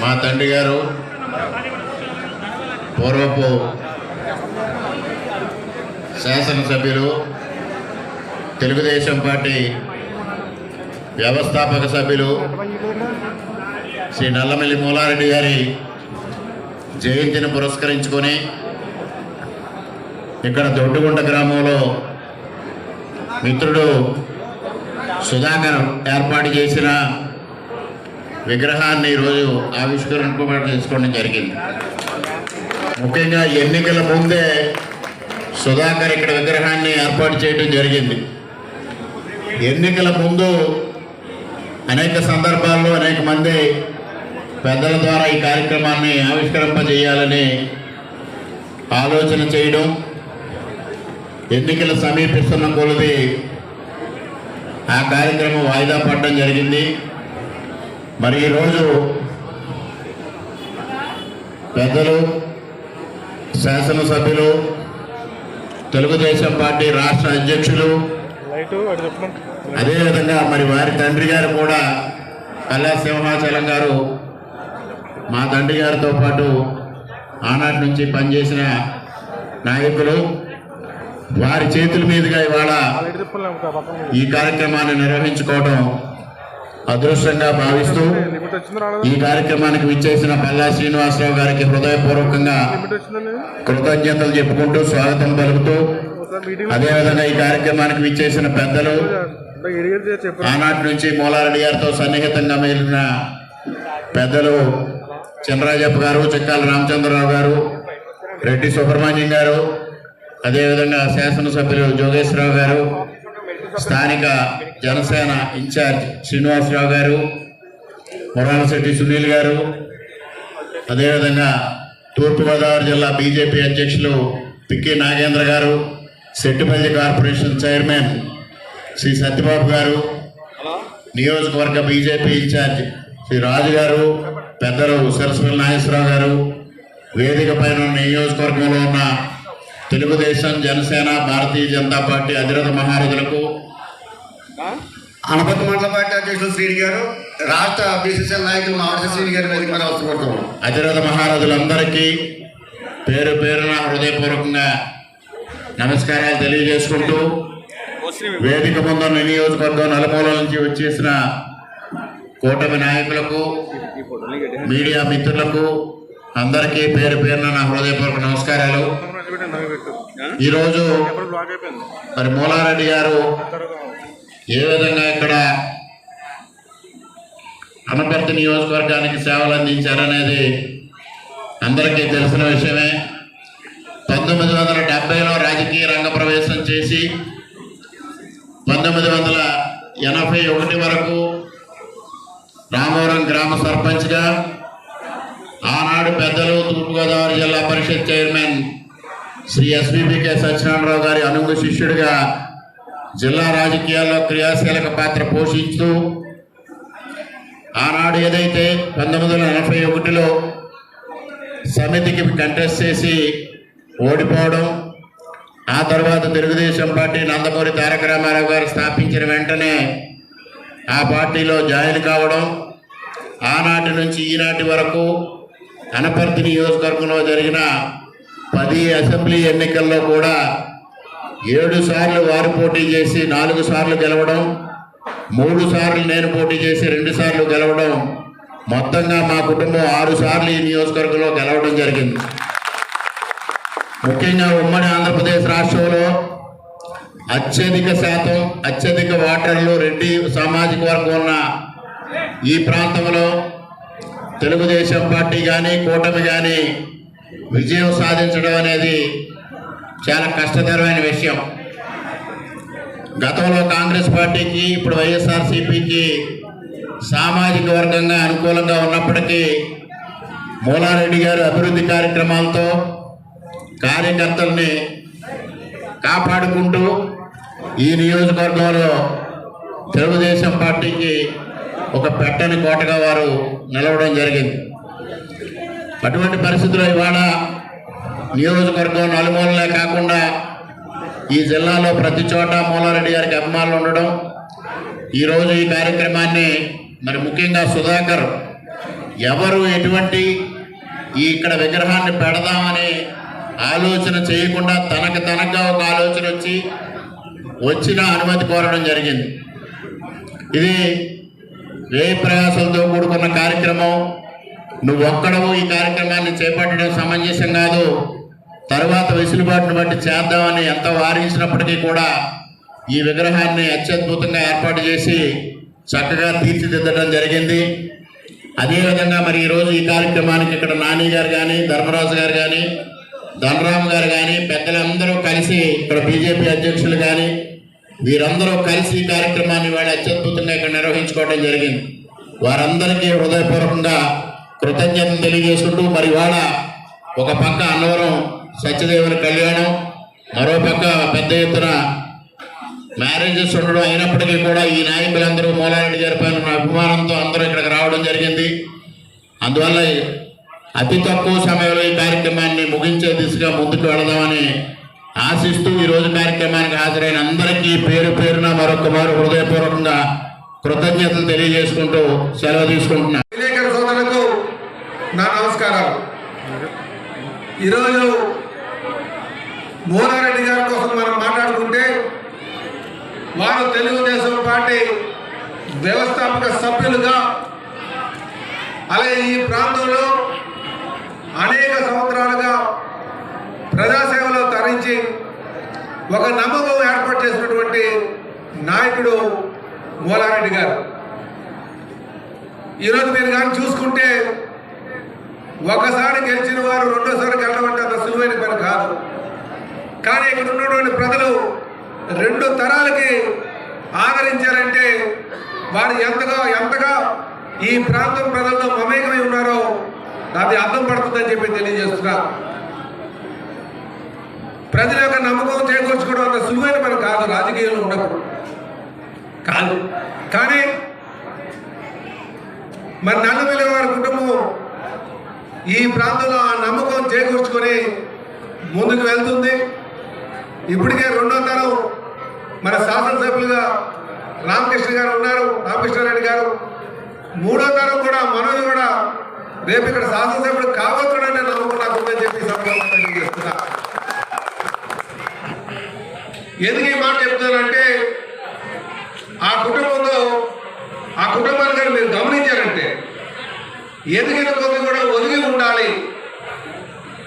మా తండ్రి గారు పూర్వపు శాసనసభ్యులు తెలుగుదేశం పార్టీ వ్యవస్థాపక సభ్యులు శ్రీ నల్లమల్లి మూలారెడ్డి గారి జయంతిని పురస్కరించుకొని ఇక్కడ దొడ్డుగుంట గ్రామంలో మిత్రుడు సుధాకర్ ఏర్పాటు చేసిన విగ్రహాన్ని ఈరోజు ఆవిష్కరణ చేసుకోవడం జరిగింది. ముఖ్యంగా ఎన్నికల ముందే సుధాకర్ ఇక్కడ విగ్రహాన్ని ఏర్పాటు చేయడం జరిగింది. ఎన్నికల ముందు అనేక సందర్భాల్లో అనేక మంది పెద్దల ద్వారా ఈ కార్యక్రమాన్ని ఆవిష్కరింపజేయాలని ఆలోచన చేయడం ఎన్నికలు సమీపిస్తున్న కొలది ఆ కార్యక్రమం వాయిదా పడడం జరిగింది. మరి ఈరోజు పెద్దలు శాసనసభ్యులు తెలుగుదేశం పార్టీ రాష్ట్ర అధ్యక్షులు అదేవిధంగా మరి వారి తండ్రి గారు కూడా కళ్యాణ సింహాచలం గారు మా తండ్రి గారితో పాటు ఆనాటి నుంచి పనిచేసిన నాయకులు వారి చేతుల మీదుగా ఇవాళ ఈ కార్యక్రమాన్ని నిర్వహించుకోవడం అదృష్టంగా భావిస్తూ ఈ కార్యక్రమానికి విచ్చేసిన పల్లా శ్రీనివాసరావు గారికి హృదయపూర్వకంగా కృతజ్ఞతలు చెప్పుకుంటూ స్వాగతం పలుకుతూ అదేవిధంగా ఈ కార్యక్రమానికి విచ్చేసిన పెద్దలు ఆనాటి నుంచి మూలారెడ్డి గారితో సన్నిహితంగా మిగిలిన పెద్దలు చంద్రాజప్ప గారు చిక్కాల రామచంద్రరావు గారు రెడ్డి సుబ్రహ్మణ్యం గారు అదేవిధంగా శాసనసభ్యులు జోగేశ్వరరావు గారు స్థానిక జనసేన ఇన్ఛార్జ్ శ్రీనివాసరావు గారు మురాలశెట్టి సునీల్ గారు అదేవిధంగా తూర్పుగోదావరి జిల్లా బీజేపీ అధ్యక్షులు పిక్కి నాగేంద్ర గారు సెట్టిపల్లి కార్పొరేషన్ చైర్మన్ శ్రీ సత్యబాబు గారు నియోజకవర్గ బీజేపీ ఇన్ఛార్జ్ శ్రీ రాజు గారు పెద్దలు సరస్వతి నాగేశ్వరరావు గారు వేదిక పైన ఉన్న నియోజకవర్గంలో ఉన్న తెలుగుదేశం జనసేన భారతీయ జనతా పార్టీ అధిరథ మహారథులకు అనపతి మండల పార్టీ అధ్యక్షులు శ్రీని గారు రాష్ట్ర బీసీసీఎల్ నాయకులు మావడి శ్రీని గారి వేదిక మీద వస్తున్నాం అధిరథ మహారథులందరికీ పేరు పేరున హృదయపూర్వకంగా నమస్కారాలు తెలియజేసుకుంటూ వేదిక ముందున్న నియోజకవర్గం నలుమూలల నుంచి వచ్చేసిన కూటమి నాయకులకు మీడియా మిత్రులకు అందరికీ పేరు పేరున నా హృదయపూర్వక నమస్కారాలు. ఈరోజు మరి మూలారెడ్డి గారు ఏ విధంగా ఇక్కడ అనపర్తి నియోజకవర్గానికి సేవలు అందించారనేది అందరికీ తెలిసిన విషయమే. పంతొమ్మిది వందల డెబ్బైలో రాజకీయ రంగ ప్రవేశం చేసి పంతొమ్మిది వందల ఎనభై ఒకటి వరకు రామవరం గ్రామ సర్పంచ్గా ఆనాడు పెద్దలు తూర్పుగోదావరి జిల్లా పరిషత్ chairman Shri S B P K Satyanarayana Rao గారి అనుగు శిష్యుడిగా జిల్లా రాజకీయాల్లో క్రియాశీలక పాత్ర పోషిస్తూ ఆనాడు ఏదైతే పంతొమ్మిది వందల ఎనభై ఒకటిలో సమితికి కంటెస్ట్ చేసి ఓడిపోవడం ఆ తర్వాత తెలుగుదేశం పార్టీ నందమూరి తారక రామారావు గారు స్థాపించిన వెంటనే ఆ పార్టీలో జాయిన్ కావడం ఆనాటి నుంచి ఈనాటి వరకు అనపర్తి నియోజకవర్గంలో జరిగిన పది అసెంబ్లీ ఎన్నికల్లో కూడా ఏడు సార్లు వారు పోటీ చేసి నాలుగు సార్లు గెలవడం మూడు సార్లు నేను పోటీ చేసి రెండు సార్లు గెలవడం మొత్తంగా మా కుటుంబం ఆరు సార్లు ఈ నియోజకవర్గంలో గెలవడం జరిగింది. ముఖ్యంగా ఉమ్మడి ఆంధ్రప్రదేశ్ రాష్ట్రంలో అత్యధిక శాతం అత్యధిక ఓటర్లు రెడ్డి సామాజిక వర్గం ఉన్న ఈ ప్రాంతంలో తెలుగుదేశం పార్టీ కానీ కూటమి కానీ విజయం సాధించడం అనేది చాలా కష్టతరమైన విషయం. గతంలో కాంగ్రెస్ పార్టీకి ఇప్పుడు వైఎస్ఆర్సీపీకి సామాజిక వర్గంగా అనుకూలంగా ఉన్నప్పటికీ మూలారెడ్డి గారు అభివృద్ధి కార్యక్రమాలతో కార్యకర్తల్ని కాపాడుకుంటూ ఈ నియోజకవర్గంలో తెలుగుదేశం పార్టీకి ఒక పెట్టని కోటగా వారు నిలవడం జరిగింది. అటువంటి పరిస్థితుల్లో ఇవాళ నియోజకవర్గం నలుమూలనే కాకుండా ఈ జిల్లాలో ప్రతి చోట మూలారెడ్డి గారికి అభిమానులు ఉండడం ఈరోజు ఈ కార్యక్రమాన్ని మరి ముఖ్యంగా సుధాకర్ ఎవరు ఎటువంటి ఈ ఇక్కడ విగ్రహాన్ని పెడదామని ఆలోచన చేయకుండా తనకు తనగా ఒక ఆలోచన వచ్చి వచ్చిన అనుమతి కోరడం జరిగింది. ఇది వ్యయ ప్రయాసాలతో కూడుకున్న కార్యక్రమం. నువ్వు ఒక్కడవు ఈ కార్యక్రమాన్ని చేపట్టడం సమంజసం కాదు. తరువాత వెసులుబాటును బట్టి చేద్దామని ఎంత వారించినప్పటికీ కూడా ఈ విగ్రహాన్ని అత్యద్భుతంగా ఏర్పాటు చేసి చక్కగా తీర్చిదిద్దడం జరిగింది. అదేవిధంగా మరి ఈరోజు ఈ కార్యక్రమానికి ఇక్కడ నాని గారు కానీ ధర్మరాజు గారు కానీ ధనరామ్ గారు కానీ పెద్దలందరూ కలిసి ఇక్కడ బీజేపీ అధ్యక్షులు కానీ వీరందరూ కలిసి ఈ కార్యక్రమాన్ని వాళ్ళు అత్యద్భుతంగా ఇక్కడ నిర్వహించుకోవడం జరిగింది. వారందరికీ హృదయపూర్వకంగా కృతజ్ఞతలు తెలియజేసుకుంటూ మరి వాళ్ళ ఒక పక్క అన్నవరం సత్యదేవుని కళ్యాణం మరోపక్క పెద్ద ఎత్తున మ్యారేజెస్ ఉండడం అయినప్పటికీ కూడా ఈ నాయకులందరూ మూలారెడ్డి గారి పైన అభిమానంతో అందరూ ఇక్కడికి రావడం జరిగింది. అందువల్ల అతి తక్కువ సమయంలో ఈ కార్యక్రమాన్ని ముగించే దిశగా ముందుకు వెళదామని ఆశిస్తూ ఈ రోజు కార్యక్రమానికి హాజరైన అందరికీ పేరు పేరున మరొక మారు హృదయపూర్వకంగా కృతజ్ఞతలు తెలియజేసుకుంటూ సెలవు తీసుకుంటున్నాను నా నమస్కారాలు. ఈరోజు మోనారెడ్డి గారి కోసం మనం మాట్లాడుకుంటే వారు తెలుగుదేశం పార్టీ వ్యవస్థాపక సభ్యులుగా అలాగే ఈ ప్రాంతంలో అనేక సంవత్సరాలుగా ప్రజాసేవలో తరించి ఒక నమ్మకం ఏర్పాటు చేసినటువంటి నాయకుడు మోలారెడ్డి గారు. ఈరోజు మీరు కానీ చూసుకుంటే ఒకసారి గెలిచిన వారు రెండోసారి గెలవంటే అంత సులువైన పని కాదు. కానీ ఇక్కడ ఉన్నటువంటి ప్రజలు రెండు తరాలకి ఆదరించారంటే వారు ఎంతగా ఎంతగా ఈ ప్రాంతం ప్రజలతో మమేకమై ఉన్నారో అది అర్థం పడుతుందని చెప్పి తెలియజేస్తున్నా. ప్రజల యొక్క నమ్మకం చేకూర్చుకోవడం అంత సులువైన పని కాదు రాజకీయంలో ఉన్నప్పుడు. కాదు. కానీ మరి నల్లమల్లి వారి కుటుంబం ఈ ప్రాంతంలో ఆ నమ్మకం చేకూర్చుకొని ముందుకు వెళ్తుంది. ఇప్పటికే రెండో తరం మన శాసనసభ్యులుగా రామకృష్ణ గారు ఉన్నారు. రామకృష్ణారెడ్డి గారు. మూడో తరం కూడా మనోజ్ కూడా రేపు ఇక్కడ శాసనసభ్యుడు కావచ్చుడనే నమ్మకం నాకు ఉందని చెప్పి ఈ తెలియజేస్తున్నా. ఎందుకు ఈ మాట చెప్తున్నానంటే ఆ కుటుంబంలో ఆ కుటుంబాన్ని కానీ మీరు గమనించారంటే ఎదిగిన కొద్ది కూడా ఒదిగి ఉండాలి?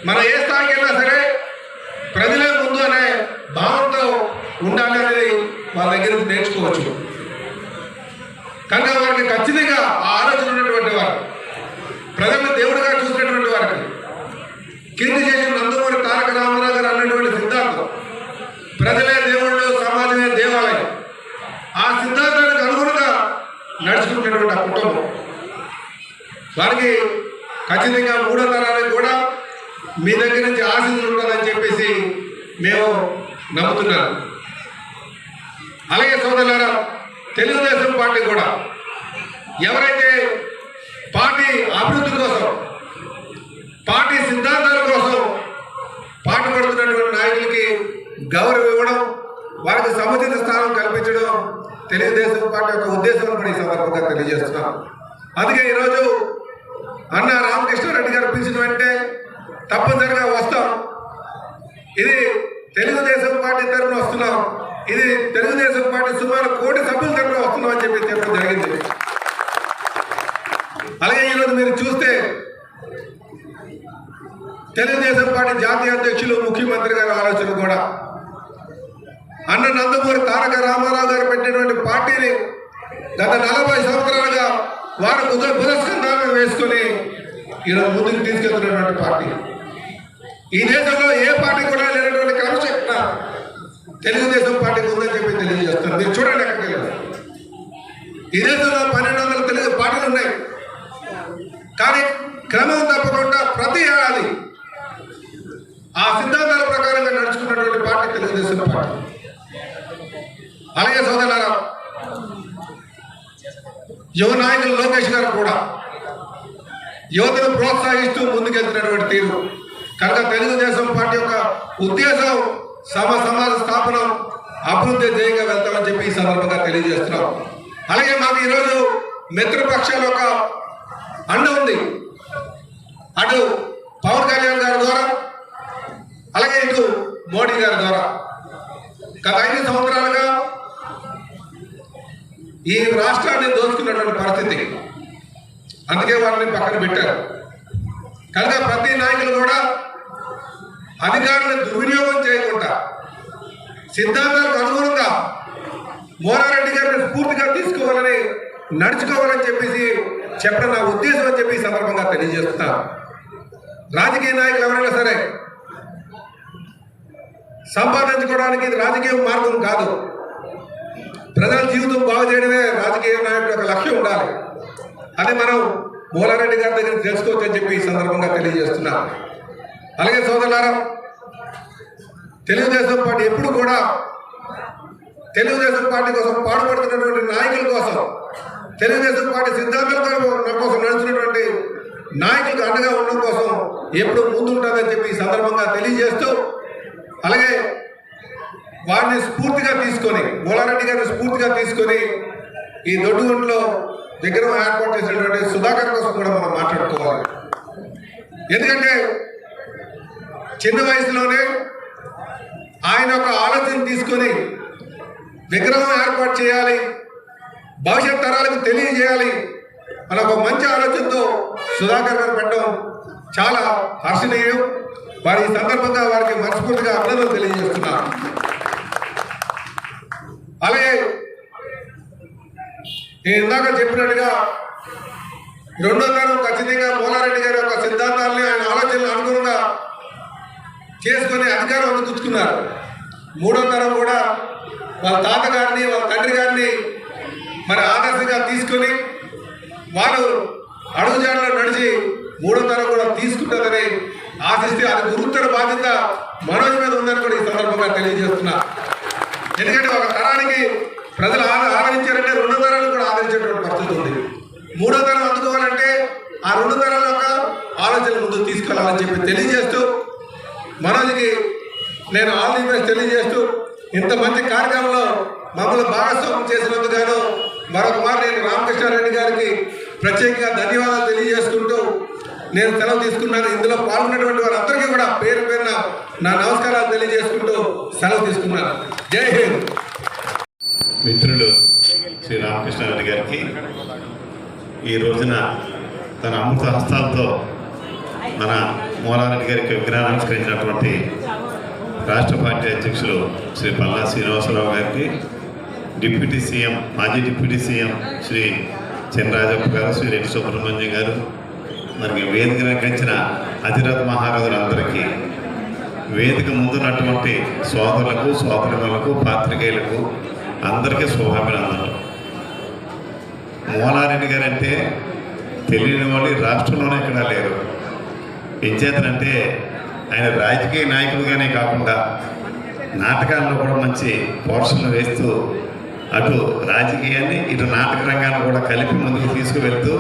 మన ఏ స్థాయికి వెళ్ళినా సరే ప్రజలే ఉండాలి అనేది వాళ్ళ దగ్గర నేర్చుకోవచ్చు. కనుక వారికి ఖచ్చితంగా ఆ ఆలోచన ఉన్నటువంటి వారు ప్రజలను దేవుడిగా చూసినటువంటి వారికి కింది చేసిన నందమూరి తారక రామారావు గారు అన్నటువంటి సిద్ధాంతం ప్రజలే దేవుళ్ళు సమాజమే దేవాలయం ఆ సిద్ధాంతానికి అనుగుణంగా నడుచుకుంటున్నటువంటి ఆ కుటుంబం. వారికి ఖచ్చితంగా మూడో తరానికి కూడా మీ దగ్గర నుంచి ఆశలు ఉండాలని చెప్పేసి మేము నమ్ముతున్నాను అలాగే సోదరులారా తెలుగుదేశం పార్టీ కూడా ఎవరైతే పార్టీ అభివృద్ధి కోసం పార్టీ సిద్ధాంతాల కోసం పాటుపడుతున్నటువంటి నాయకులకి గౌరవం ఇవ్వడం వారికి సముచిత స్థానం కల్పించడం తెలుగుదేశం పార్టీ యొక్క ఉద్దేశం కూడా ఈ సందర్భంగా తెలియజేస్తున్నాం. అందుకే ఈరోజు అన్న రామకృష్ణారెడ్డి గారు పిలిచిన వెంటనే తప్పనిసరిగా వస్తాం. ఇది తెలుగుదేశం పార్టీ తరఫున వస్తున్నాం. ఇది తెలుగుదేశం పార్టీ సుమారు కోటి సభ్యుల దగ్గర వస్తుందని చెప్పి చెప్పడం జరిగింది. అలాగే ఈరోజు మీరు చూస్తే తెలుగుదేశం పార్టీ జాతీయ అధ్యక్షులు ముఖ్యమంత్రి గారి ఆలోచన కూడా. అన్న నందమూరి తారక రామారావు గారు పెట్టినటువంటి పార్టీని గత నలభై సంవత్సరాలుగా వారు బుధ బుధస్కంధాలను వేసుకొని ఈరోజు ముందుకు తీసుకెళ్తున్నటువంటి పార్టీ. ఈ దేశంలో ఏ పార్టీ కూడా లేనటువంటి క్రమశిక్షణ తెలుగుదేశం పార్టీకి ఉందని చెప్పి తెలియజేస్తారు మీరు చూడండి ఎక్కడికి వెళ్ళారు. ఈ దేశంలో పన్నెండు వందల తెలుగు పార్టీలు ఉన్నాయి. కానీ క్రమం తప్పకుండా ప్రతి ఏడాది ఆ సిద్ధాంతాల ప్రకారంగా నడుచుకున్నటువంటి పార్టీ తెలుగుదేశం పార్టీ అలాగే సోదరులారా యువ నాయకులు లోకేష్ గారు కూడా యువతను ప్రోత్సహిస్తూ ముందుకెళ్తున్నటువంటి తీరు. కనుక తెలుగుదేశం పార్టీ యొక్క ఉద్దేశం సమ సమాజ స్థాపనం అభివృద్ధి ధ్యేయంగా వెళ్తామని చెప్పి ఈ సందర్భంగా తెలియజేస్తున్నాం. అలాగే మాకు ఈరోజు మిత్రపక్షాల ఒక అండ ఉంది. అటు పవన్ కళ్యాణ్ గారి ద్వారా అలాగే ఇటు మోడీ గారి ద్వారా. గత ఐదు సంవత్సరాలుగా ఈ రాష్ట్రాన్ని దోచుకున్నటువంటి పరిస్థితి. అందుకే వాళ్ళని పక్కన పెట్టారు. కనుక ప్రతి నాయకులు కూడా అధికారులను దుర్వినియోగం చేయకుండా సిద్ధాంతాలకు అనుగుణంగా మోనారెడ్డి గారిని స్ఫూర్తిగా తీసుకోవాలని నడుచుకోవాలని చెప్పేసి చెప్పడం నా ఉద్దేశం అని చెప్పి సందర్భంగా తెలియజేస్తున్నాను రాజకీయ నాయకులు ఎవరైనా సరే సంపాదించుకోవడానికి ఇది రాజకీయ మార్గం కాదు. ప్రజల జీవితం బాగు చేయడమే రాజకీయ నాయకుల యొక్క లక్ష్యం ఉండాలి. అది మనం మూలారెడ్డి గారి దగ్గర తెలుసుకోవచ్చు అని చెప్పి ఈ సందర్భంగా తెలియజేస్తున్నాం. అలాగే సోదరులారా తెలుగుదేశం పార్టీ ఎప్పుడు కూడా తెలుగుదేశం పార్టీ కోసం పాడుపడుతున్నటువంటి నాయకుల కోసం తెలుగుదేశం పార్టీ సిద్ధాంతాల కోసం కోసం నాయకులకు అండగా ఉండడం కోసం ఎప్పుడు ముందుంటుందని చెప్పి ఈ సందర్భంగా తెలియజేస్తూ అలాగే వారిని స్ఫూర్తిగా తీసుకొని మూలారెడ్డి గారిని స్ఫూర్తిగా తీసుకొని ఈ దొడ్డుగుంట్లో విగ్రహం ఏర్పాటు చేసినటువంటి సుధాకర్ కోసం కూడా మనం మాట్లాడుకోవాలి. ఎందుకంటే చిన్న వయసులోనే ఆయన ఒక ఆలోచన తీసుకొని విగ్రహం ఏర్పాటు చేయాలి భవిష్యత్ తరాలకు తెలియజేయాలి అలా ఒక మంచి ఆలోచనతో సుధాకర్ గారు పెట్టడం చాలా హర్షణీయం. వారి ఈ సందర్భంగా వారికి మనస్ఫూర్తిగా అభినందనలు తెలియజేస్తున్నారు అలాగే నేను ఇందాక చెప్పినట్టుగా రెండో తరం ఖచ్చితంగా మోలారెడ్డి గారి యొక్క సిద్ధాంతాలని ఆయన ఆలోచనలు అనుగుణంగా చేసుకొని అధికారం అందుకుంటున్నారు. మూడో తరం కూడా వాళ్ళ తాతగారిని వాళ్ళ తండ్రి గారిని మరి ఆదర్శంగా తీసుకొని వారు అడుగుజాడలో నడిచి మూడో తరం కూడా తీసుకుంటుందని ఆశిస్తే అది గురుతర బాధ్యత మనోజ్ మీద ఉందని కూడా ఈ సందర్భంగా తెలియజేస్తున్నా. ఎందుకంటే ఒక తరానికి ప్రజలు ఆద- ఆదరించారంటే రెండో తరాలు కూడా ఆదరించేటువంటి పరిస్థితి ఉంది. మూడో తరం అందుకోవాలంటే ఆ రెండు తరాల యొక్క ఆలోచన ముందుకు తీసుకెళ్ళాలని చెప్పి తెలియజేస్తూ మనోజ్కి నేను ఆల్ ది బెస్ట్ తెలియజేస్తూ ఇంత మంచి కార్యక్రమంలో మమ్మల్ని భాగస్వామ్యం చేసినందుకు గాను మరొక నేను రామకృష్ణారెడ్డి గారికి ప్రత్యేకంగా ధన్యవాదాలు తెలియజేసుకుంటూ నేను సెలవు తీసుకున్నాను. ఇందులో పాల్గొన్నటువంటి వారందరికీ కూడా పేరు పేరున నా నమస్కారాలు తెలియజేసుకుంటూ సెలవు తీసుకున్నాను. జై హింద్. మిత్రులు శ్రీ రామకృష్ణారెడ్డి గారికి ఈ రోజున తన అమృత హస్తాలతో మన మూలారెడ్డి గారికి విగ్రహం నమస్కరించినటువంటి రాష్ట్ర పార్టీ అధ్యక్షులు శ్రీ పల్లా శ్రీనివాసరావు గారికి డిప్యూటీ సీఎం మాజీ డిప్యూటీ సీఎం శ్రీ చినరాజప్ప గారు శ్రీ రెడ్డి సుబ్రహ్మణ్యం గారు మనకి వేదిక రంగించిన అధిరథ మహారాజులందరికీ వేదిక ముందున్నటువంటి సోదరులకు సోదరులకు పాత్రికేయులకు అందరికీ శుభాభినందనలు. మోనారెడ్డి గారంటే తెలియని వాళ్ళు రాష్ట్రంలోనే ఇక్కడ లేరు. ఎంచేతనంటే ఆయన రాజకీయ నాయకులుగానే కాకుండా నాటకాల్లో కూడా మంచి పోర్షన్లు వేస్తూ అటు రాజకీయాన్ని ఇటు నాటక రంగాన్ని కూడా కలిపి ముందుకు తీసుకువెళ్తూ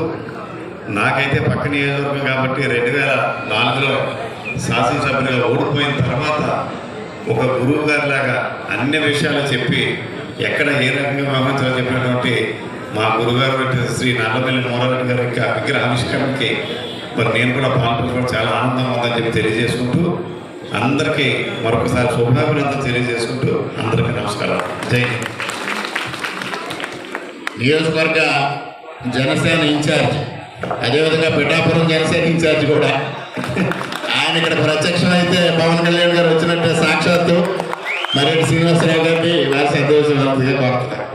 నాకైతే పక్క నియోజకవర్గం కాబట్టి రెండు వేల నాలుగులో శాసనసభ్యులుగా ఓడిపోయిన తర్వాత ఒక గురువు గారిలాగా అన్ని విషయాలు చెప్పి ఎక్కడ ఏ రకంగా వ్యవహరించాలో చెప్పినటువంటి మా గురుగారు శ్రీ నల్లబెల్లి మోరారెడ్డి గారి యొక్క విగ్రహావిష్కరణకి మరి నేను కూడా పాల్గొనడం చాలా ఆనందంగా ఉందని చెప్పి తెలియజేసుకుంటూ అందరికీ మరొకసారి శుభాభినందన తెలియజేసుకుంటూ అందరికీ నమస్కారం. జై నియోజకవర్గ జనసేన ఇన్ఛార్జ్ అదేవిధంగా పిఠాపురం జనసేన ఇన్ఛార్జ్ కూడా. ఆయన ఇక్కడ ప్రత్యక్షం అయితే పవన్ కళ్యాణ్ గారు వచ్చినట్టే సాక్షాత్తు. మరెడ్డి శ్రీనివాసరావు గారిని వారి సంతోషం కోరుతున్నారు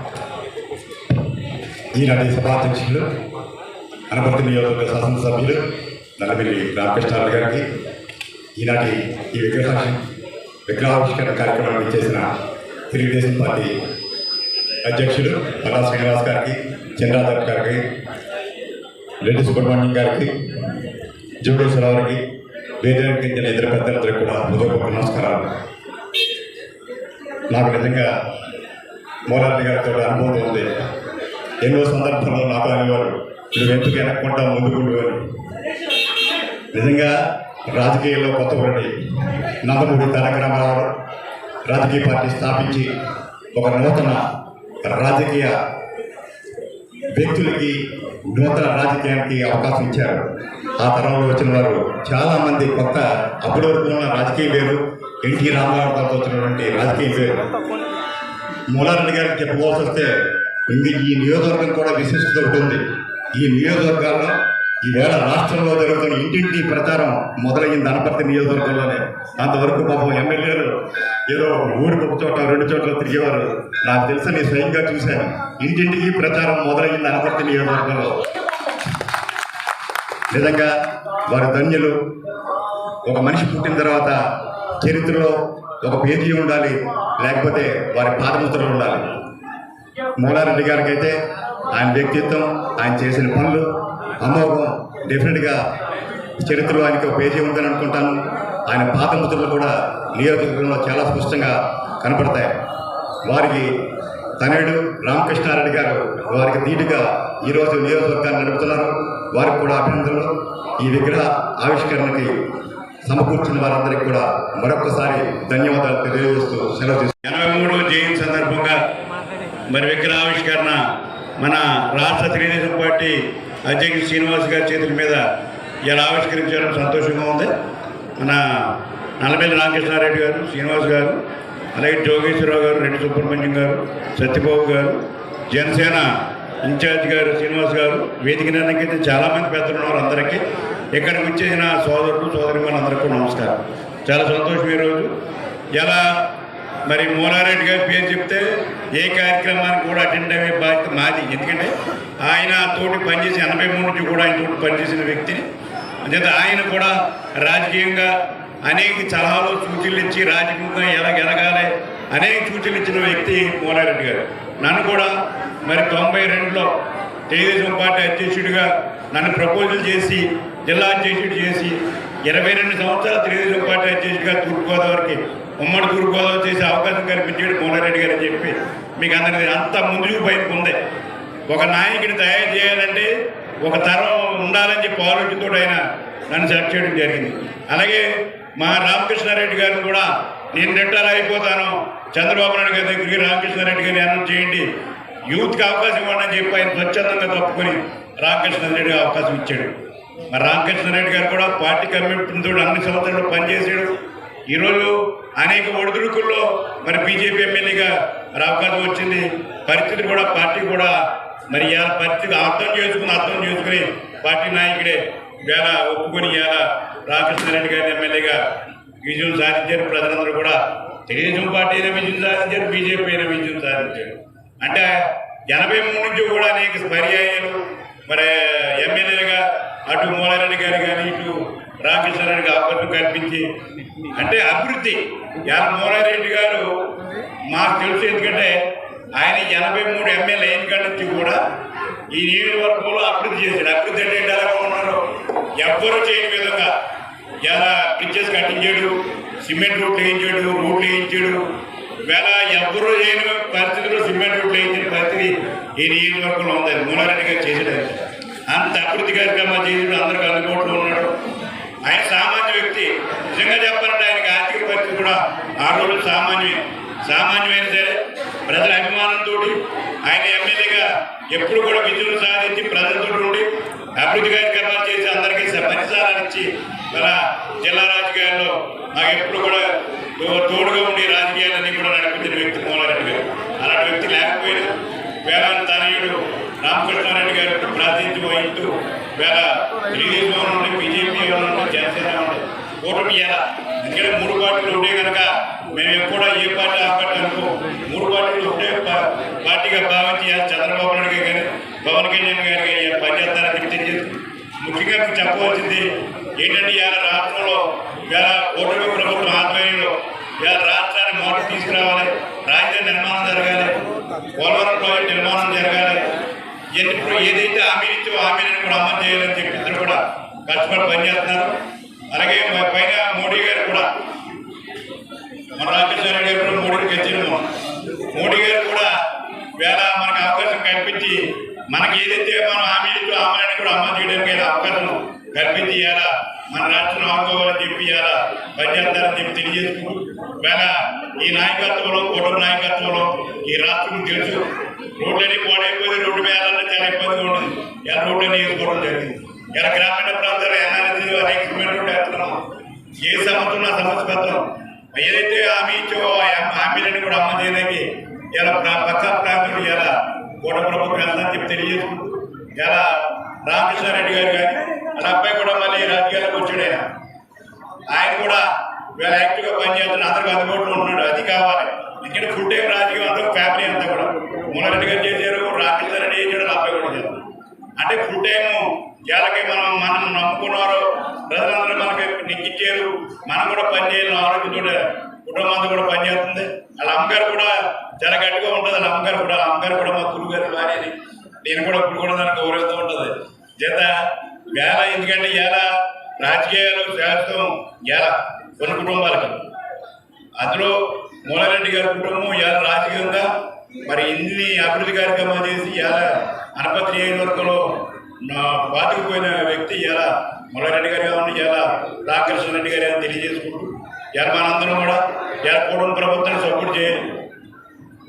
ఈనాటి సభాధ్యక్షులు అనపర్తి నియోజకవర్గ శాసనసభ్యులు నల్లబెల్లి రామకృష్ణారావు గారికి ఈనాటి ఈ విగ్రహ విగ్రహావిష్కరణ కార్యక్రమాన్ని చేసిన తెలుగుదేశం పార్టీ అధ్యక్షుడు పల్లా శ్రీనివాస్ గారికి చంద్రాధర్ గారికి రెడ్డి సుబ్రహ్మణ్యం గారికి జోడేశ్వరరావు గారికి వేదిక ఇద్దరు పెద్దలందరికీ కూడా హృదయపూర్వక నమస్కారాలు. నాకు నిజంగా మోరారి గారితో అనుభవం ఉంది. ఎన్నో సందర్భాల్లో నాకు అనేవారు నువ్వు ఎందుకు వెనక్కుంటా ముందుకుండు నిజంగా రాజకీయాల్లో కొత్తపడి నందమూరి తారక రామారావు రాజకీయ పార్టీ స్థాపించి ఒక నూతన రాజకీయ వ్యక్తులకి నూతన రాజకీయానికి అవకాశం ఇచ్చారు. ఆ తరంలో వచ్చిన వారు చాలామంది కొత్త అప్పటి వరకు ఉన్న రాజకీయ వేరు ఎన్టీ రామారావు గారితో వచ్చినటువంటి రాజకీయ వేరు. మూలారెడ్డి గారికి చెప్పుకోవాల్సి వస్తే ఈ నియోజకవర్గం కూడా విశిష్టత ఉంటుంది ఈ నియోజకవర్గాల్లో ఈవేళ రాష్ట్రంలో జరుగుతున్న ఇంటింటి ప్రచారం మొదలైంది అనపర్తి నియోజకవర్గంలోనే. అంతవరకు పాపం ఎమ్మెల్యేలు ఏదో ఊరికి ఒక చోట రెండు చోట్ల తిరిగేవారు. నాకు తెలుసు నేను స్వయంగా చూశాను. ఇంటింటికి ప్రచారం మొదలైంది అనపర్తి నియోజకవర్గంలో. నిజంగా వారి ధన్యులు ఒక మనిషి పుట్టిన తర్వాత చరిత్రలో ఒక పేజీ ఉండాలి లేకపోతే వారి పాదముద్రలు ఉండాలి. మూలారెడ్డి గారికి అయితే ఆయన వ్యక్తిత్వం ఆయన చేసిన పనులు అమ్మవారు డెఫినెట్గా చరిత్రలో ఆయనకి ఒక పేజీ ఉందని అనుకుంటాను. ఆయన పాత ముద్రలు కూడా నియోజకవర్గంలో చాలా స్పష్టంగా కనపడతాయి. వారికి తనయుడు రామకృష్ణారెడ్డి గారు వారికి ధీటుగా ఈరోజు నియోజకవర్గాన్ని నడుపుతున్నారు. వారికి కూడా అభినందనలు. ఈ విగ్రహ ఆవిష్కరణకి సమకూర్చిన వారందరికీ కూడా మరొకసారి ధన్యవాదాలు తెలియజేస్తూ సెలవు తీసుకు ఎనభై మూడు జయంతి సందర్భంగా మరి విగ్రహావిష్కరణ మన రాష్ట్ర తెలుగుదేశం పార్టీ అధ్యక్షుడు శ్రీనివాస్ గారి చేతుల మీద ఇలా ఆవిష్కరించడం సంతోషంగా ఉంది. మన నల్లబెల్లి రామకృష్ణారెడ్డి గారు శ్రీనివాస్ గారు అలాగే జోగేశ్వరరావు గారు రెడ్డి సుబ్రహ్మణ్యం గారు సత్యబాబు గారు జనసేన ఇన్ఛార్జ్ గారు శ్రీనివాస్ గారు వేదిక నిర్ణయితే చాలామంది పెద్దలు ఉన్నారు అందరికీ. ఇక్కడికి వచ్చేసిన సోదరులు సోదరి అందరికీ నమస్కారం. చాలా సంతోషం ఈరోజు. ఎలా మరి మోనారెడ్డి గారి పేరు చెప్తే ఏ కార్యక్రమానికి కూడా అటెండ్ అయ్యే బాధ్యత మాది. ఎందుకంటే ఆయన తోటి పనిచేసి ఎనభై మూడు నుంచి కూడా ఆయన తోటి పనిచేసిన వ్యక్తిని. అంచేత ఆయన కూడా రాజకీయంగా అనేక సలహాలు సూచనలు ఇచ్చి రాజకీయంగా ఎలా ఎదగాలి అనేక సూచనలు ఇచ్చిన వ్యక్తి మోనారెడ్డి గారు. నన్ను కూడా మరి తొంభై రెండులో తెలుగుదేశం పార్టీ అధ్యక్షుడిగా నన్ను ప్రపోజల్ చేసి జిల్లా అధ్యక్షుడు చేసి ఇరవై రెండు సంవత్సరాలు తెలుగుదేశం పార్టీ అధ్యక్షుడిగా తూర్పుగోదావరికి ఉమ్మడి తూర్పుగోదావరి చేసే అవకాశం కల్పించాడు మోనారెడ్డి గారు అని చెప్పి. మీకు అందరికీ అంత ముందుకు పైకి ఉంది. ఒక నాయకుడిని తయారు చేయాలంటే ఒక తరం ఉండాలని చెప్పి ఆలోచనతో ఆయన నన్ను సెలెక్ట్ చేయడం జరిగింది. అలాగే మా రామకృష్ణారెడ్డి గారు కూడా నేను రిటైర్ అయిపోతాను చంద్రబాబు నాయుడు గారి దగ్గరికి రామకృష్ణారెడ్డి గారిని అనౌన్స్ చేయండి. యూత్కి అవకాశం ఇవ్వండి అని చెప్పి ఆయన స్వచ్ఛందంగా తప్పుకొని రామకృష్ణారెడ్డి అవకాశం ఇచ్చాడు. మరి రామకృష్ణారెడ్డి గారు కూడా పార్టీ కమిటీతో అన్ని సంవత్సరాలు పనిచేసాడు ఈరోజు అనేక ఒడిదుడుకుల్లో మరి బీజేపీ ఎమ్మెల్యేగా మరి వచ్చింది. పరిస్థితి కూడా పార్టీ కూడా మరి ఇవాళ పరిస్థితి అర్థం చేసుకుని అర్థం చేసుకుని పార్టీ నాయకుడే వేళ ఒప్పుకొని ఇవాళ రామకృష్ణారెడ్డి గారిని ఎమ్మెల్యేగా విజయం సాధించారు. ప్రజలందరూ కూడా తెలుగుదేశం పార్టీ అయినా విజయం సాధించారు బీజేపీ అయినా విజయం సాధించారు. అంటే ఎనభై మూడు నుంచి కూడా అనేక పర్యాయాలు మరి ఎమ్మెల్యేలుగా అటు మూలారెడ్డి గారు కానీ ఇటు రామకృష్ణారెడ్డికి అవకాశం కల్పించి అంటే అభివృద్ధి. ఇవాళ మూలారెడ్డి గారు మాకు తెలుసు ఎందుకంటే ఆయన ఎనభై మూడు ఎమ్మెల్యే అయిన కాడి నుంచి కూడా ఈ నియోజకవర్గంలో అభివృద్ధి చేశాడు. అభివృద్ధి అంటే ఏంటి? ఉన్నారు? ఎవ్వరూ చేయని విధంగా ఎలా బ్రిడ్జెస్ కట్టించాడు సిమెంట్ రోడ్లు వేయించాడు రోడ్లు వేయించాడు. వేళ ఎవ్వరూ చేయని పరిస్థితిలో సిమెంట్ రోడ్లు వేయించిన పరిస్థితి ఈ నియోజకవర్గంలో ఉంది. మూలారెడ్డి గారు చేసాడు అంత అభివృద్ధి కార్యక్రమాలు చేసి అందరికీ అందుబాటులో ఉన్నాడు. ఆయన సామాన్య వ్యక్తి. నిజంగా చెప్పాలంటే ఆయనకి ఆర్థిక పరిస్థితి కూడా ఆ రోజు సామాన్యమే. సామాన్యమైన సరే ప్రజల అభిమానంతో ఆయన ఎమ్మెల్యేగా ఎప్పుడు కూడా విజయం సాధించి ప్రజలతో ఉండి అభివృద్ధి కార్యక్రమాలు చేసి అందరికీ పరిసరాలు ఇచ్చి మన జిల్లా రాజకీయాల్లో మాకు ఎప్పుడు కూడా తోడుగా ఉండి రాజకీయాలన్నీ కూడా నడిపించిన వ్యక్తి మోలారెడ్డి గారు. అలాంటి వ్యక్తి లేకపోయినా వేలాది తనయుడు రామకృష్ణారెడ్డి గారు ప్రాతినిధ్యం వహిస్తూ వేళ తెలుగుదేశం నుండి బీజేపీ నుండి జనసేన ఓటమి కూటమి ఎందుకంటే మూడు పార్టీలు ఉంటే కనుక మేము కూడా ఏ పార్టీ ఆ పార్టీ అనుకో మూడు పార్టీలు ఉంటే పార్టీగా భావించి చంద్రబాబు నాయుడు గారు కానీ పవన్ కళ్యాణ్ గారు కానీ పనిచేస్తారని చెప్పి ముఖ్యంగా మీకు చెప్పవలసింది ఏంటంటే ఇవాళ రాష్ట్రంలో ఇవాళ ఓటమి ప్రభుత్వం ఆధ్వర్యంలో ఇవాళ రాష్ట్రాన్ని మోటార్ తీసుకురావాలి. రాజధాని నిర్మాణం జరగాలి. పోలవరం ప్రాజెక్టు నిర్మాణం జరగాలి. ఇవన్నీ ఏదైతే హామీ ఇచ్చో హామీలను కూడా అమలు చేయాలని చెప్పి ఇద్దరు కూడా కష్టపడి పనిచేస్తున్నారు. అలాగే పైన మోడీ గారు కూడా మన రామకృష్ణ గారు కూడా మోడీకి వచ్చినాము మోడీ గారు కూడా వేళ మనకు అవకాశం కల్పించి మనకి ఏదైతే మనం హామీ ఇచ్చో హామీలను కూడా అమలు చేయడానికి అవకాశం కల్పించి ఇవ్వాలా మన రాష్ట్రం ఆడుకోవాలని చెప్పి ఇవ్వాలా పనిచేస్తారని చెప్పి తెలియజేసుకుంటూ వేళ ఈ నాయకత్వంలో కుటుంబ నాయకత్వంలో ఈ రాష్ట్రం తెలుసు రోడ్లన్నీ పాడైపోయి రోడ్డు మీద చాలా ఇబ్బందిగా ఉంటుంది ఎలా రోడ్లన్నీ వేసుకోవడం జరిగింది. ఇలా గ్రామీణ ప్రాంతాల్లో ఎన్ఆర్జీ అనేక రోడ్డు వేస్తున్నాం ఏ సమస్య ఆ సమస్య పెడతాం. ఏదైతే హామీ ఇచ్చో హామీలను కూడా అమలు చేయడానికి ఇలా పక్క ప్రాంతంలో ఇలా కోట ప్రభుత్వం వెళ్తానని చెప్పి తెలియజేసుకుంటూ ఇలా రామకృష్ణారెడ్డి గారు కానీ వాళ్ళ అబ్బాయి కూడా మళ్ళీ రాజకీయాలకు వచ్చాడు. ఆయన ఆయన కూడా వీళ్ళ యాక్టివ్గా పనిచేస్తున్న అందరికి అందుబాటులో ఉన్నాడు అది కావాలి. ఇక్కడ ఫుడ్ టైం రాజకీయం అందరూ ఫ్యామిలీ అంతా కూడా. మూలరెడ్డి గారు చేశారు రాకేష్ రెడ్డి చేశాడు అబ్బాయి కూడా చేశారు. అంటే ఫుల్ టైం వాళ్ళకి మనం మనం నమ్ముకున్నారు ప్రజలందరూ మనకి నెక్కిచ్చారు మనం కూడా పనిచేయాలి ఆరోగ్యంతో కుటుంబం అంతా కూడా పనిచేస్తుంది వాళ్ళ అమ్మగారు కూడా చాలా గట్టిగా ఉంటుంది. వాళ్ళ అమ్మగారు కూడా అమ్మగారు కూడా మా గురువు గారు భార్యని నేను కూడా ఇప్పుడు కూడా దానికి గౌరవిస్తూ ఉంటుంది. చేత వేళ ఎందుకంటే వేళ రాజకీయాలు శాస్త్రం ఎలా కొన్ని కుటుంబాలకు. అందులో మూలారెడ్డి గారి కుటుంబం ఎలా రాజకీయంగా మరి ఇన్ని అభివృద్ధి కార్యక్రమాలు చేసి ఎలా అనపతి నియోజకవర్గంలో నా పాతుకుపోయిన వ్యక్తి ఎలా మూలారెడ్డి గారు కావాలని ఎలా రామకృష్ణ రెడ్డి గారు అని తెలియజేసుకుంటూ ఇవాళ కూడా ఎలా కుటుంబ ప్రభుత్వాన్ని సపోర్ట్ చేయాలి.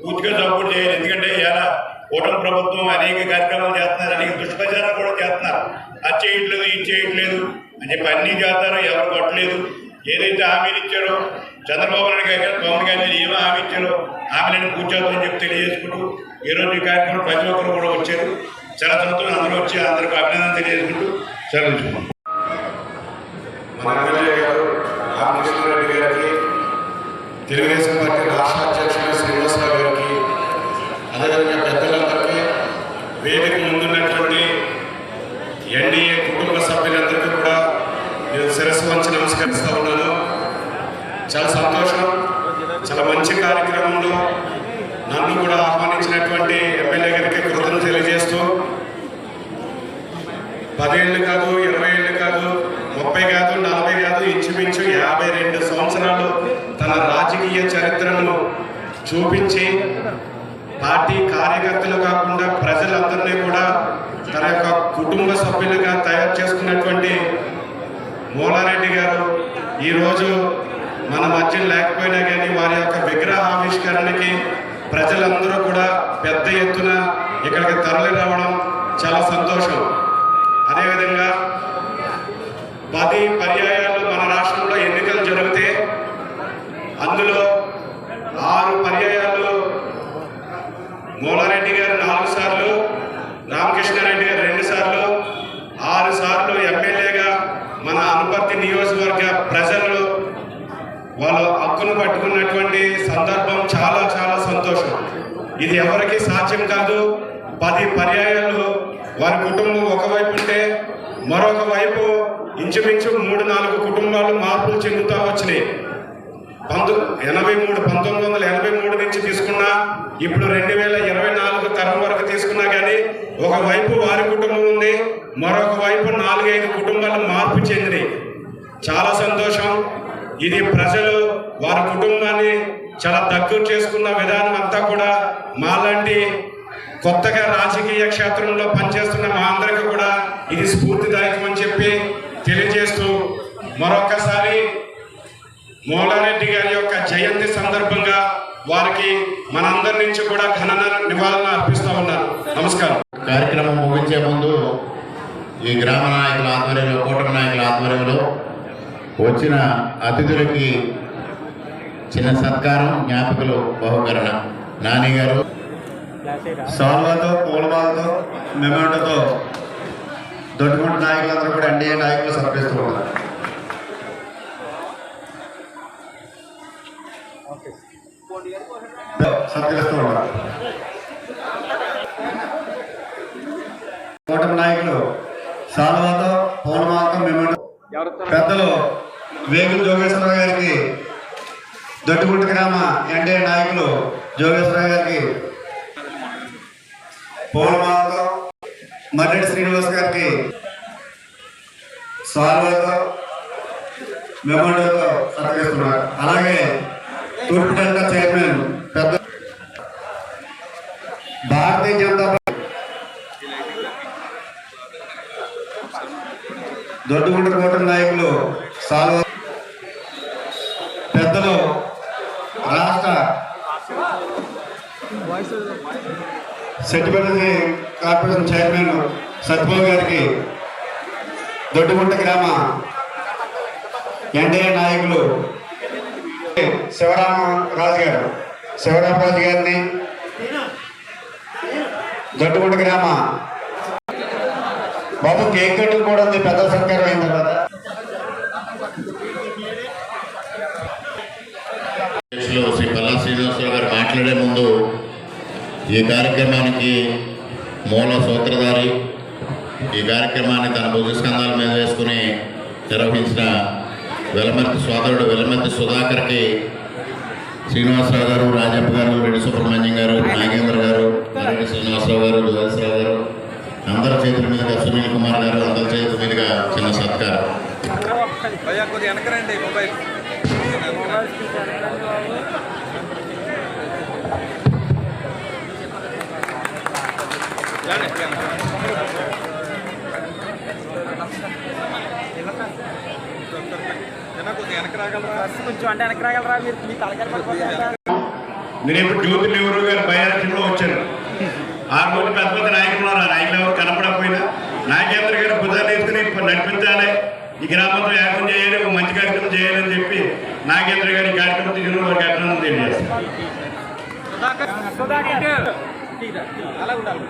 పూర్తిగా సపోర్ట్ చేయాలి. ఎందుకంటే ఎలా కూటమి ప్రభుత్వం అనేక కార్యక్రమాలు చేస్తున్నారు. అనేక దుష్ప్రచారం కూడా చేస్తున్నారు. అది చేయట్లేదు ఇది చేయట్లేదు అని చెప్పి అన్నీ చేస్తారు ఎవరు కొట్టలేదు. ఏదైతే హామీలు ఇచ్చారో చంద్రబాబు నాయుడు గారు పవన్ కళ్యాణ్ ఏమో హామీ ఇచ్చారో హామీలను కూర్చోద్దని చెప్పి తెలియజేసుకుంటూ ఈరోజు ఈ కార్యక్రమం ప్రతి ఒక్కరు కూడా వచ్చారు. చాలా సంతోషం. అందరూ వచ్చి అందరికీ అభినందన తెలియజేసుకుంటూ సెలవు మన ఎమ్మెల్యే గారు రామకృష్ణారెడ్డి గారికి తెలుగుదేశం పార్టీ రాష్ట్ర అధ్యక్షుడు శ్రీనివాసరావు గారికి అదేవిధంగా పెద్దలందరికీ వేదిక ముందున్నటువంటి ఎన్డీఏ కుటుంబ సభ్యులందరికీ కూడా నేను శిరస్సు వంచి నమస్కరిస్తూ ఉన్నాను. చాలా సంతోషం. చాలా మంచి కార్యక్రమంలో నన్ను కూడా ఆహ్వానించినటువంటి ఎమ్మెల్యే గారికి కృతజ్ఞతలు తెలియజేస్తూ పదేళ్ళు కాదు ఇరవై ఏళ్ళు కాదు ముప్పై కాదు నలభై కాదు ఇంచుమించు యాభై రెండు సంవత్సరాలు తన రాజకీయ చరిత్రను చూపించి పార్టీ కార్యకర్తలు కాకుండా ప్రజలందరినీ కూడా తన యొక్క కుటుంబ సభ్యులుగా తయారు చేసుకున్నటువంటి మూలారెడ్డి గారు ఈరోజు మన మధ్య లేకపోయినా కానీ వారి యొక్క విగ్రహ ఆవిష్కరణకి ప్రజలందరూ కూడా పెద్ద ఎత్తున ఇక్కడికి తరలి రావడం చాలా సంతోషం. అదేవిధంగా పది పర్యాయాలు మన రాష్ట్రంలో ఎన్నికలు జరిగితే అందులో ఆరు పర్యాయాలు మూలారెడ్డి గారు నాలుగు సార్లు రామకృష్ణారెడ్డి గారు రెండు సార్లు ఆరు సార్లు ఎమ్మెల్యేగా మన అనుపర్తి నియోజకవర్గ ప్రజలు వాళ్ళు హక్కును పట్టుకున్నటువంటి సందర్భం చాలా చాలా సంతోషం. ఇది ఎవరికి సాధ్యం కాదు. పది పర్యాయాలు వారి కుటుంబం ఒకవైపు ఉంటే మరొక వైపు ఇంచుమించు మూడు నాలుగు కుటుంబాలు మార్పులు చెందుతూ వచ్చినాయి. పంతొ ఎనభై మూడు పంతొమ్మిది వందల ఎనభై మూడు నుంచి తీసుకున్నా ఇప్పుడు రెండు వేల ఇరవై నాలుగు తరం వరకు తీసుకున్నా కానీ ఒకవైపు వారి కుటుంబం ఉంది మరొక వైపు నాలుగైదు కుటుంబాలు మార్పు చెందినాయి. చాలా సంతోషం. ఇది ప్రజలు వారి కుటుంబాన్ని చాలా దగ్గర చేసుకున్న విధానం అంతా కూడా మాలాంటి కొత్తగా రాజకీయ క్షేత్రంలో పనిచేస్తున్న మా అందరికీ కూడా ఇది స్ఫూర్తిదాయకం అని చెప్పి తెలియజేస్తూ మరొకసారి మోలారెడ్డి గారి యొక్క జయంతి సందర్భంగా వారికి మనందరి నుంచి కూడా ఘన నివాళులు అర్పిస్తూ ఉన్నారు. నమస్కారం. కార్యక్రమం ముగించే ముందు ఈ గ్రామ నాయకుల ఆధ్వర్యంలో కూటమి నాయకుల ఆధ్వర్యంలో వచ్చిన అతిథులకి చిన్న సత్కారం జ్ఞాపకులు బహుకరణ. నాని గారు సాల్వాతో పూలమాలతో మెమెంటోతో దొడ్డుకుంట నాయకులందరూ కూడా ఎన్డీఏ నాయకులు సమర్పిస్తూ ఉన్నారు సత్కరిస్తూ ఉన్నారు కూటమి నాయకులు సాల్వాతో పూలమాలతో మెమెంటో పెద్దలు వేగుల జోగేశ్వరరావు గారికి దొడ్డుగుంట గ్రామ ఎన్డీఏ నాయకులు జోగేశ్వరరావు గారికి పూలమాలతో మర్రెడ్డి శ్రీనివాస్ గారికి సాల్వాతో మెమోండోతో సత్కరిస్తున్నారు అలాగే తూర్పు డెల్టా చైర్మన్ పెద్ద భారతీయ జనతా పార్టీ దొడ్డుగుంట కూటమి నాయకులు సాల్వ పెద్దలు రాష్ట్ర సెట్టిపల్లి కార్పొరేషన్ చైర్మన్ సత్యబాబు గారికి దొడ్డుగుంట గ్రామ ఎన్డీఏ నాయకులు శివరామరాజు గారు. శివరామరాజు గారిని దొడ్డుగుంట గ్రామ. బాబు కేక్ కటింగ్ కూడా ఉంది పెద్ద సత్కారం అయిన తర్వాత అధ్యక్షులు శ్రీ పల్లా శ్రీనివాసరావు గారు మాట్లాడే ముందు ఈ కార్యక్రమానికి మూల సూత్రధారి ఈ కార్యక్రమాన్ని తన భుజస్కంధాల మీద వేసుకుని నిర్వహించిన వెలమర్తి సోదరుడు వెలమర్తి సుధాకర్కి శ్రీనివాసరావు గారు రాజప్ప గారు రెడ్డి సుబ్రహ్మణ్యం గారు నాగేంద్ర గారు నరేంద్ర శ్రీనివాసరావు గారు జ్యోతిషరావు గారు అందరి చేతుల మీదుగా సునీల్ కుమార్ గారు అందరి చేతుల మీదుగా చిన్న సత్కారం. వెనకరండి మొబైల్. మీరు ఇప్పుడు జ్యోతి నెహ్రూ గారు బయాలజీలో వచ్చాను. ఆ రోజు పెద్ద పెద్ద నాయకులు నాయకులు ఎవరు కనపడకపోయినా నాగేంద్ర గారు భుజాన్ని ఇప్పుడు నడిపించాలి. ఈ గ్రామంతో ఏకం చేయాలి ఒక మంచి కార్యక్రమం చేయాలని చెప్పి నాగేంద్ర గారు కార్యక్రమం తీసుకుని వారికి అభినందన తెలియజేస్తారు అలా ఉండాలి